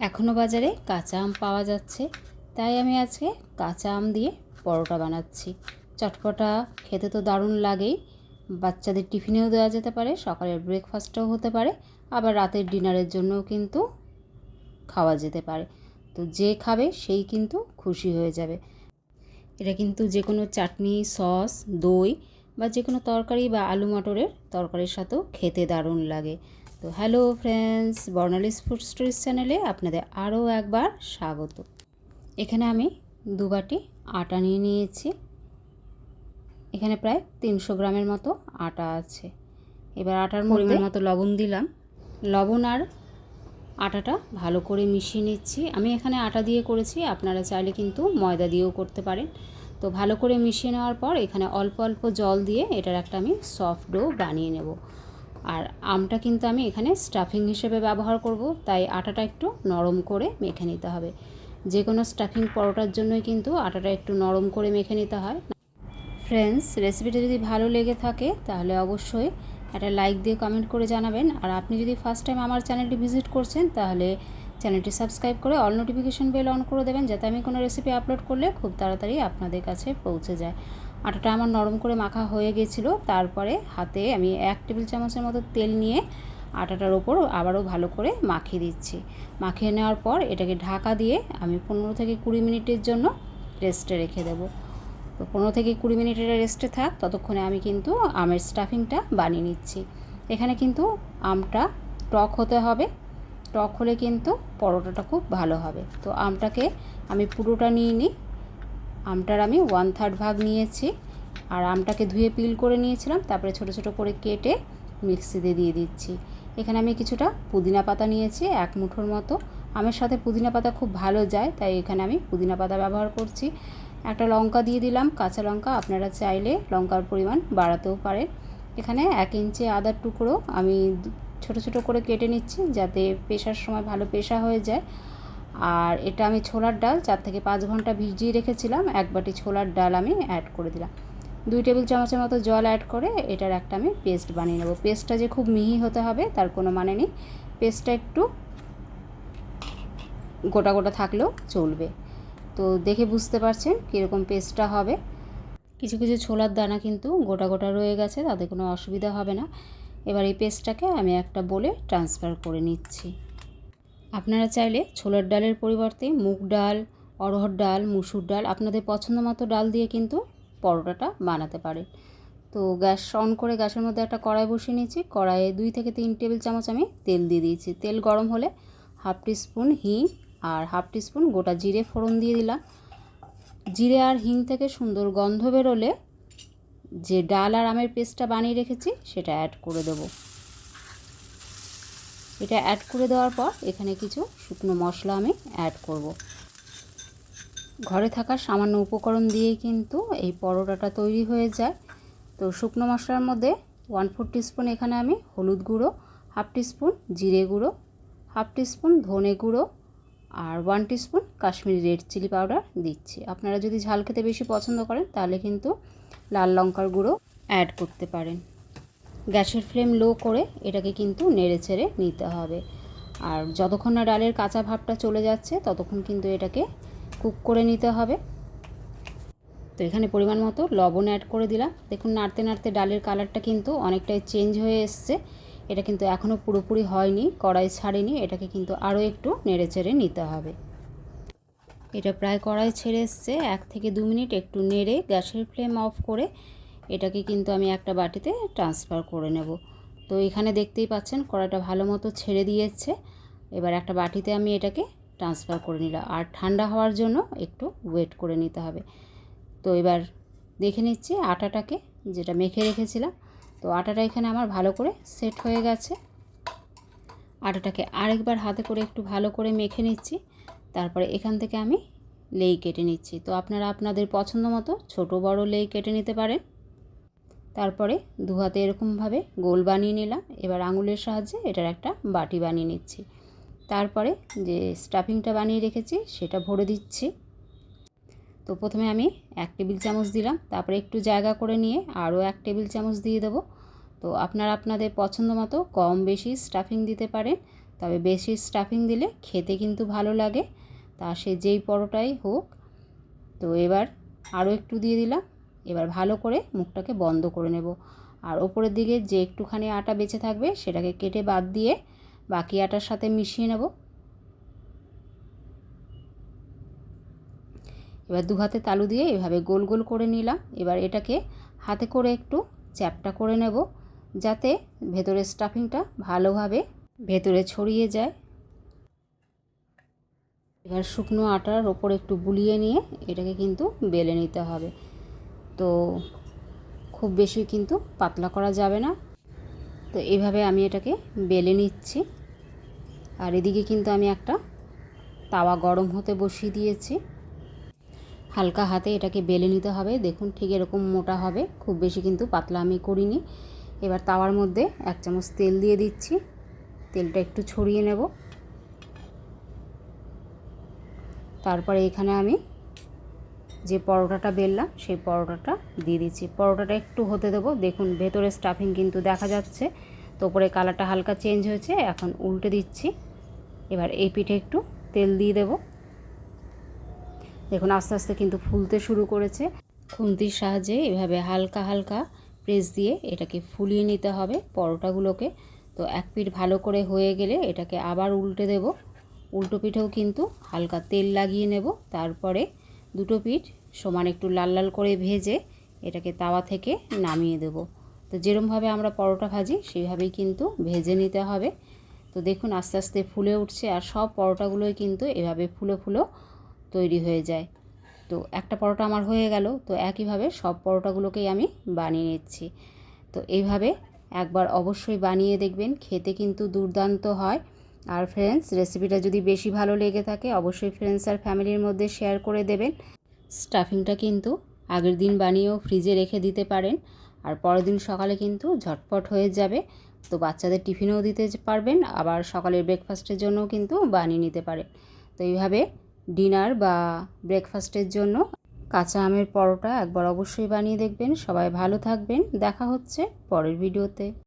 এখনও বাজারে কাঁচা আম পাওয়া যাচ্ছে। তাই আমি আজকে কাঁচা আম দিয়ে পরোটা বানাচ্ছি। চটপটা খেতে তো দারুণ লাগেই। বাচ্চাদের টিফিনেও দেওয়া যেতে পারে, সকালের ব্রেকফাস্টও হতে পারে, আবার রাতের ডিনারের জন্যও কিন্তু খাওয়া যেতে পারে। তো যে খাবে সেই কিন্তু খুশি হয়ে যাবে। এটা কিন্তু যে কোনো চাটনি, সস, দই বা যে কোনো তরকারি বা আলু মটরের তরকারির সাথেও খেতে দারুণ লাগে। তো hello friends Bornali's food stories চ্যানেলে আপনাদের আরও একবার স্বাগত। এখানে আমি দু বাটি আটা নিয়ে নিয়েছি। এখানে প্রায় তিনশো গ্রামের মতো আটা আছে। এবার আটার পরিমাণ মতো লবণ দিলাম। লবণ আর আটাটা ভালো করে মিশিয়ে নিচ্ছি। আমি এখানে আটা দিয়ে করেছি আপনারা চাইলে কিন্তু ময়দা দিয়েও করতে পারেন। তো ভালো করে মিশিয়ে নেওয়ার পর এখানে অল্প অল্প জল দিয়ে এটার একটা আমি সফট ডো বানিয়ে নেব। আর আমটা কিন্তু আমি এখানে স্টাফিং হিসেবে ব্যবহার করব, তাই আটাটা একটু নরম করে মেখে নিতে হবে। যে কোনো স্টাফিং পরোটার জন্যই কিন্তু আটাটা একটু নরম করে মেখে নিতে হয়। ফ্রেন্ডস রেসিপিটা যদি ভালো লেগে থাকে, তাহলে অবশ্যই একটা লাইক দিয়ে কমেন্ট করে জানাবেন। আর আপনি যদি ফার্স্ট টাইম আমার চ্যানেলটি ভিজিট করছেন, তাহলে চ্যানেলটি সাবস্ক্রাইব করে অল নোটিফিকেশন বেল অন করে দেবেন, যাতে আমি কোনো রেসিপি আপলোড করলে খুব তাড়াতাড়ি আপনাদের কাছে পৌঁছে যায়। আটাটা আমার নরম করে মাখা হয়ে গেছিল। তারপরে হাতে আমি এক টেবিল চামচের মতো তেল নিয়ে আটাটার ওপর আবারও ভালো করে মাখিয়ে দিচ্ছি। মাখিয়ে নেওয়ার পর এটাকে ঢাকা দিয়ে আমি পনেরো থেকে কুড়ি মিনিটের জন্য রেস্টে রেখে দেবো। তো পনেরো থেকে কুড়ি মিনিটের রেস্টে থাক, ততক্ষণে আমি কিন্তু আমের স্টাফিংটা বানিয়ে নিচ্ছি। এখানে কিন্তু আমটা টক হতে হবে। টক হলে কিন্তু পরোটাটা খুব ভালো হবে। তো আমটাকে আমি পুরোটা নিয়ে নিই। আমটার আমি ওয়ান থার্ড ভাগ নিয়েছি আর আমটাকে ধুয়ে পিল করে নিয়েছিলাম, তারপরে ছোট ছোট করে কেটে মিক্সিতে দিয়ে দিচ্ছি। এখানে আমি কিছুটা পুদিনা পাতা নিয়েছি, এক মুঠোর মতো। আমের সাথে পুদিনা পাতা খুব ভালো যায়, তাই এখানে আমি পুদিনা পাতা ব্যবহার করছি। একটা লঙ্কা দিয়ে দিলাম, কাঁচা লঙ্কা, আপনারা চাইলে লঙ্কার পরিমাণ বাড়াতেও পারেন। এখানে এক ইঞ্চি আদার টুকরো আমি ছোট ছোট করে কেটে নিচ্ছি, যাতে পেশার সময় ভালো পেশা হয়ে যায়। আর এটা আমি ছোলার ডাল, চার থেকে পাঁচ ঘণ্টা ভিজিয়ে রেখেছিলাম, এক বাটি ছোলার ডাল আমি অ্যাড করে দিলাম। দুই টেবিল চামচের মতো জল অ্যাড করে এটার একটা আমি পেস্ট বানিয়ে নেব। পেস্টটা যে খুব মিহি হতে হবে, তার কোনো মানে নেই। পেস্টটা একটু গোটা গোটা থাকলেও চলবে। তো দেখে বুঝতে পারছেন কীরকম পেস্টটা হবে। কিছু কিছু ছোলার দানা কিন্তু গোটা গোটা রয়ে গেছে, তাতে কোনো অসুবিধা হবে না। এবার এই পেস্টটাকে আমি একটা বলে ট্রান্সফার করে নিচ্ছি। আপনারা চাইলে ছোলার ডালের পরিবর্তে মুগ ডাল অরহর ডাল, মুসুর ডাল, আপনাদের পছন্দ মতো ডাল দিয়ে কিন্তু পরোটাটা বানাতে পারেন। তো গ্যাস অন করে গ্যাসের মধ্যে একটা কড়াই বসিয়ে নিয়েছি। কড়াইয়ে দুই থেকে তিন টেবিল চামচ আমি তেল দিয়ে দিয়েছি। তেল গরম হলে হাফ টি স্পুন হিং আর হাফ টিস্পুন গোটা জিরে ফোড়ন দিয়ে দিলাম। জিরে আর হিং থেকে সুন্দর গন্ধ বেরোলে যে ডাল আর আমের পেস্টটা বানিয়ে রেখেছি সেটা অ্যাড করে দেব। এটা অ্যাড করে দেওয়ার পর এখানে কিছু শুকনো মশলা আমি অ্যাড করব। ঘরে থাকা সামান্য উপকরণ দিয়েই কিন্তু এই পরোটাটা তৈরি হয়ে যায়। তো শুকনো মশলার মধ্যে ওয়ান ফোর টিস্পুন এখানে আমি হলুদ গুঁড়ো হাফ টিস্পুন জিরে গুঁড়ো হাফ টিস্পুন ধনে গুঁড়ো আর one teaspoon Kashmiri red chilli powder দিচ্ছি। আপনারা যদি ঝাল খেতে বেশি পছন্দ করেন তাহলে কিন্তু লাল লঙ্কার গুঁড়ো অ্যাড করতে পারেন। গ্যাসের ফ্লেম লো করে এটাকে কিন্তু নেড়ে চেড়ে নিতে হবে। আর যতক্ষণ না ডালের কাঁচা ভাবটা চলে যাচ্ছে, ততক্ষণ কিন্তু এটাকে কুক করে নিতে হবে। তো এখানে পরিমাণ মতো লবণ অ্যাড করে দিলাম। দেখুন, নাড়তে নাড়তে ডালের কালারটা কিন্তু অনেকটাই চেঞ্জ হয়ে এসছে। এটা কিন্তু এখনও পুরোপুরি হয়নি, কড়াই ছাড়েনি, এটাকে কিন্তু আরও একটু নেড়ে চেড়ে নিতে হবে। এটা প্রায় কড়াই ছেড়ে এসছে। এক থেকে দু মিনিট একটু নেড়ে গ্যাসের ফ্লেম অফ করে এটাকে কিন্তু আমি একটা বাটিতে ট্রান্সফার করে নেব। তো এখানে দেখতেই পাচ্ছেন কড়াইটা ভালো মতো ছেড়ে দিয়েছে। এবার একটা বাটিতে আমি এটাকে ট্রান্সফার করে নিলাম। আর ঠান্ডা হওয়ার জন্য একটু ওয়েট করে নিতে হবে। তো এবার দেখে নিচ্ছি আটাটাকে যেটা মেখে রেখেছিলাম। তো আটাটা এখানে আমার ভালো করে সেট হয়ে গেছে। আটাটাকে আরেকবার হাতে করে একটু ভালো করে মেখে নিচ্ছি। তারপরে এখান থেকে আমি লেই কেটে নিচ্ছি। তো আপনারা আপনাদের পছন্দ মতো ছোটো বড় লেই কেটে নিতে পারেন। তারপরে দু হাতে এরকমভাবে গোল বানিয়ে নিলাম। এবার আঙুলের সাহায্যে এটার একটা বাটি বানিয়ে নিচ্ছি। তারপরে যে স্টাফিংটা বানিয়ে রেখেছি, সেটা ভরে দিচ্ছি। তো প্রথমে আমি এক টেবিল চামচ দিলাম। তারপরে একটু জায়গা করে নিয়ে আরও এক টেবিল চামচ দিয়ে দেবো। তো আপনারা আপনাদের পছন্দ মতো কম বেশি স্টাফিং দিতে পারেন, তবে বেশি স্টাফিং দিলে খেতে কিন্তু ভালো লাগে। তা সে যেই পরোটাই হোক। তো এবার আরও একটু দিয়ে দিলাম। এবার ভালো করে মুখটাকে বন্ধ করে নেব। আর ওপরের দিকে যে একটুখানি আটা বেঁচে থাকবে, সেটাকে কেটে বাদ দিয়ে বাকি আটার সাথে মিশিয়ে নেব। এবার দু হাতে তালু দিয়ে এভাবে গোল গোল করে নিলাম। এবার এটাকে হাতে করে একটু চ্যাপটা করে নেব, যাতে ভেতরের স্টাফিংটা ভালোভাবে ভেতরে ছড়িয়ে যায়। এবার শুকনো আটার ওপর একটু বুলিয়ে নিয়ে এটাকে কিন্তু বেলে নিতে হবে। তো খুব বেশি কিন্তু পাতলা করা যাবে না। তো এইভাবে আমি এটাকে বেলে নিচ্ছি। আর এদিকে কিন্তু আমি একটা তাওয়া গরম হতে বসিয়ে দিয়েছি। হালকা হাতে এটাকে বেলে নিতে হবে। দেখুন ঠিক এরকম মোটা হবে। খুব বেশি কিন্তু পাতলা আমি করিনি। এবার তাওয়ার মধ্যে এক চামচ তেল দিয়ে দিচ্ছি। তেলটা একটু ছড়িয়ে নেব। তারপরে এখানে আমি যে পরোটাটা বেললাম, সেই পরোটাটা দিয়ে দিচ্ছি। পরোটাটা একটু হতে দেবো। দেখুন, ভেতরে স্টাফিং কিন্তু দেখা যাচ্ছে। তো উপরে কালারটা হালকা চেঞ্জ হয়েছে, এখন উল্টে দিচ্ছি। এবার এই পিঠে একটু তেল দিয়ে দেব। দেখুন, আস্তে আস্তে কিন্তু ফুলতে শুরু করেছে। খুন্তির সাহায্যে এভাবে হালকা হালকা প্রেস দিয়ে এটাকে ফুলিয়ে নিতে হবে পরোটাগুলোকে। তো এক পিঠ ভালো করে হয়ে গেলে এটাকে আবার উল্টে দেব। উল্টো পিঠেও কিন্তু হালকা তেল লাগিয়ে নেব। তারপরে দুটো পিঠ সমান একটু লাল লাল করে ভেজে এটাকে তাওয়া থেকে নামিয়ে দেব। তো যেরমভাবে আমরা পরোটা ভাজি সেইভাবেই কিন্তু ভেজে নিতে হবে। তো দেখুন, আস্তে আস্তে ফুলে উঠছে আর সব পরোটাগুলোই কিন্তু এভাবে ফুলো ফুলো তৈরি হয়ে যায়। তো একটা পরোটা আমার হয়ে গেল, তো একইভাবে সব পরোটাগুলোকেই আমি বানিয়ে নিচ্ছি। তো এইভাবে একবার অবশ্যই বানিয়ে দেখবেন, খেতে কিন্তু দুর্দান্ত হয়। আর ফ্রেন্ডস রেসিপিটা যদি বেশি ভালো লেগে থাকে, অবশ্যই ফ্রেন্ডস আর ফ্যামিলির মধ্যে শেয়ার করে দেবেন। স্টাফিংটা কিন্তু আগের দিন বানিয়েও ফ্রিজে রেখে দিতে পারেন, আর পরের দিন সকালে কিন্তু ঝটপট হয়ে যাবে। তো বাচ্চাদের টিফিনেও দিতে পারবেন, আবার সকালের ব্রেকফাস্টের জন্যও কিন্তু বানিয়ে নিতে পারেন। তো এইভাবে ডিনার বা ব্রেকফাস্টের জন্য কাঁচা আমের পরোটা একবার অবশ্যই বানিয়ে দেখবেন। সবাই ভালো থাকবেন। দেখা হচ্ছে পরের ভিডিওতে